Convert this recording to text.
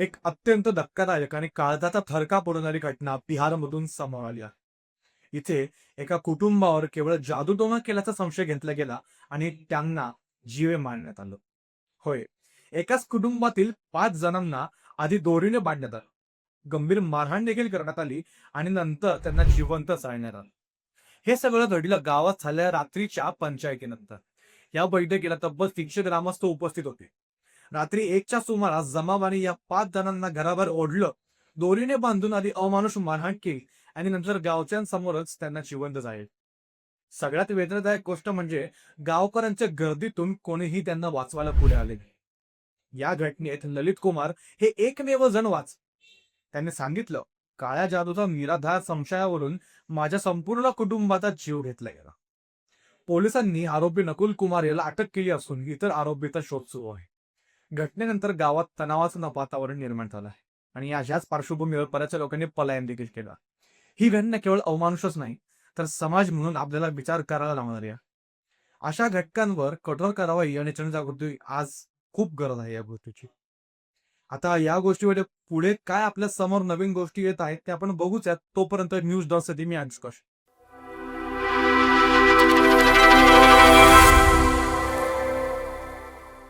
एक अत्यंत धक्कादायक आणि काळजाचा थरका पुरवणारी घटना बिहारमधून समोर आली आहे. इथे एका कुटुंबावर केवळ जादूटोणा केल्याचा संशय घेतला गेला आणि त्यांना जीवे मारण्यात आलं. होय एकाच कुटुंबातील पाच जणांना आधी दोरीने बांधण्यात आलं. गंभीर मारहाण देखील करण्यात आली आणि नंतर त्यांना जिवंत चालण्यात आलं. हे सगळं घडलं गावात झाल्या रात्रीच्या पंचायतीनंतर. या बैठकीला तब्बल तीनशे ग्रामस्थ उपस्थित होते. रात्री एकच्या सुमारास जमावाने या पाच जणांना घरावर ओढलं. दोरीने बांधून आधी अमानुष मारहाण केली आणि नंतर गावच्यांसमोरच त्यांना जिवंत जाईल सगळ्यात वेदनादायक गोष्ट म्हणजे गावकऱ्यांच्या गर्दीतून कोणीही त्यांना वाचवायला पुढे आले नाही. या घटनेत ललित कुमार हे एकमेव जण वाच. त्यांनी सांगितलं काळ्या जादूचा निराधार संशयावरून माझ्या संपूर्ण कुटुंबाचा जीव घेतला गेला. पोलिसांनी आरोपी नकुल कुमार याला अटक केली असून इतर आरोपीचा शोध सुरू आहे. घटनेनंतर गावात तणावाचं न- वातावरण निर्माण झालं आहे. आणि या अशाच पार्श्वभूमीवर बऱ्याचशा लोकांनी पलायन देखील केलं ही घटना केवळ अवमानुषच नाही तर समाज म्हणून आपल्याला विचार करायला लावणारी आहे. अशा घटकांवर कठोर कारवाई आणि जनजागृती आज खूप गरज आहे या गोष्टीची. आता या गोष्टीमध्ये पुढे काय आपल्यासमोर नवीन गोष्टी येत आहेत ते आपण बघूच यात. तोपर्यंत न्यूज डॉटसाठी मी अंशुकाश